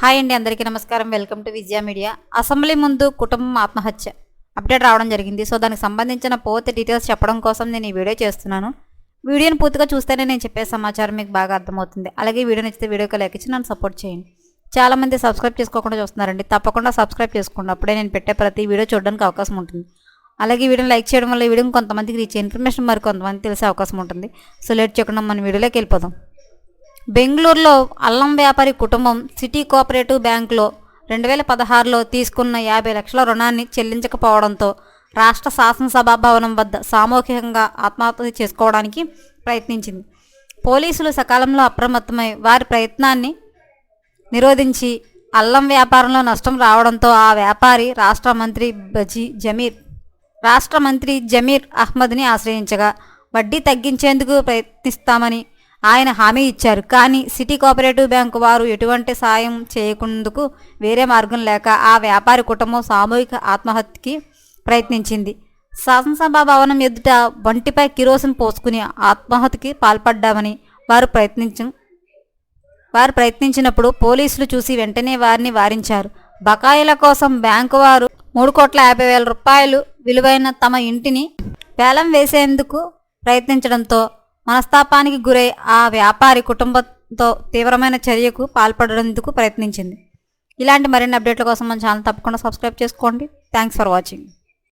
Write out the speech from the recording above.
Hi అండి అందరికీ నమస్కారం. Welcome to Vijaya media. Assembly ముందు కుటుంబం ఆత్మహత్య అప్డేట్ రావడం జరిగింది. సో దానికి సంబంధించిన పూర్తి డీటెయిల్స్ చెప్పడం కోసం నేను ఈ వీడియో చేస్తున్నాను. వీడియోని పూర్తిగా చూస్తేనే నేను చెప్పే సమాచారం మీకు బాగా అర్థమవుతుంది. అలాగే వీడియో నచ్చితే వీడియోకి లైక్ ఇచ్చి నన్ను సపోర్ట్ చేయండి. చాలామంది సబ్స్క్రైబ్ చేసుకోకుండా చూస్తున్నారండి తప్పకుండా సబ్స్క్రైబ్ చేసుకోండి. అప్పుడే నేను పెట్టే ప్రతి వీడియో చూడడానికి అవకాశం ఉంటుంది. అలాగే వీడియోని లైక్ చేయడం వల్ల వీడియోని వీడియో కొంతమందికి రీచ్ ఇన్ఫర్మేషన్ మరి కొంతమంది తెలిసే అవకాశం ఉంటుంది. సో లేట్ చేయకుండా మన వీడియోలోకి వెళ్ళిపోదాం. బెంగళూరులో అల్లం వ్యాపారి కుటుంబం సిటీ కోఆపరేటివ్ బ్యాంకులో రెండు వేల పదహారులో తీసుకున్న యాభై లక్షల రుణాన్ని చెల్లించకపోవడంతో రాష్ట్ర శాసనసభ భవనం వద్ద సామూహికంగా ఆత్మహత్య చేసుకోవడానికి ప్రయత్నించింది. పోలీసులు సకాలంలో అప్రమత్తమై వారి ప్రయత్నాన్ని నిరోధించి అల్లం వ్యాపారంలో నష్టం రావడంతో ఆ వ్యాపారి రాష్ట్ర మంత్రి బజీ జమీర్ రాష్ట్ర మంత్రి జమీర్ అహ్మద్ని ఆశ్రయించగా వడ్డీ తగ్గించేందుకు ప్రయత్నిస్తామని ఆయన హామీ ఇచ్చారు. కానీ సిటీ కోఆపరేటివ్ బ్యాంకు వారు ఎటువంటి సాయం చేయకుందుకు వేరే మార్గం లేక ఆ వ్యాపారి కుటుంబం సామూహిక ఆత్మహత్యకి ప్రయత్నించింది. శాసనసభ భవనం ఎదుట వంటిపై కిరోసిన్ పోసుకుని ఆత్మహత్యకి పాల్పడ్డామని వారు ప్రయత్నించు వారు ప్రయత్నించినప్పుడు పోలీసులు చూసి వెంటనే వారిని వారించారు. బకాయిల కోసం బ్యాంకు వారు మూడు కోట్ల యాభై వేల రూపాయలు విలువైన తమ ఇంటిని వేలం వేసేందుకు ప్రయత్నించడంతో మనస్తాపానికి గురై ఆ వ్యాపారి కుటుంబంతో తీవ్రమైన చర్యకు పాల్పడేందుకు ప్రయత్నించింది. ఇలాంటి మరిన్ని అప్డేట్ల కోసం మన ఛానల్ తప్పకుండా సబ్స్క్రైబ్ చేసుకోండి. Thanks for watching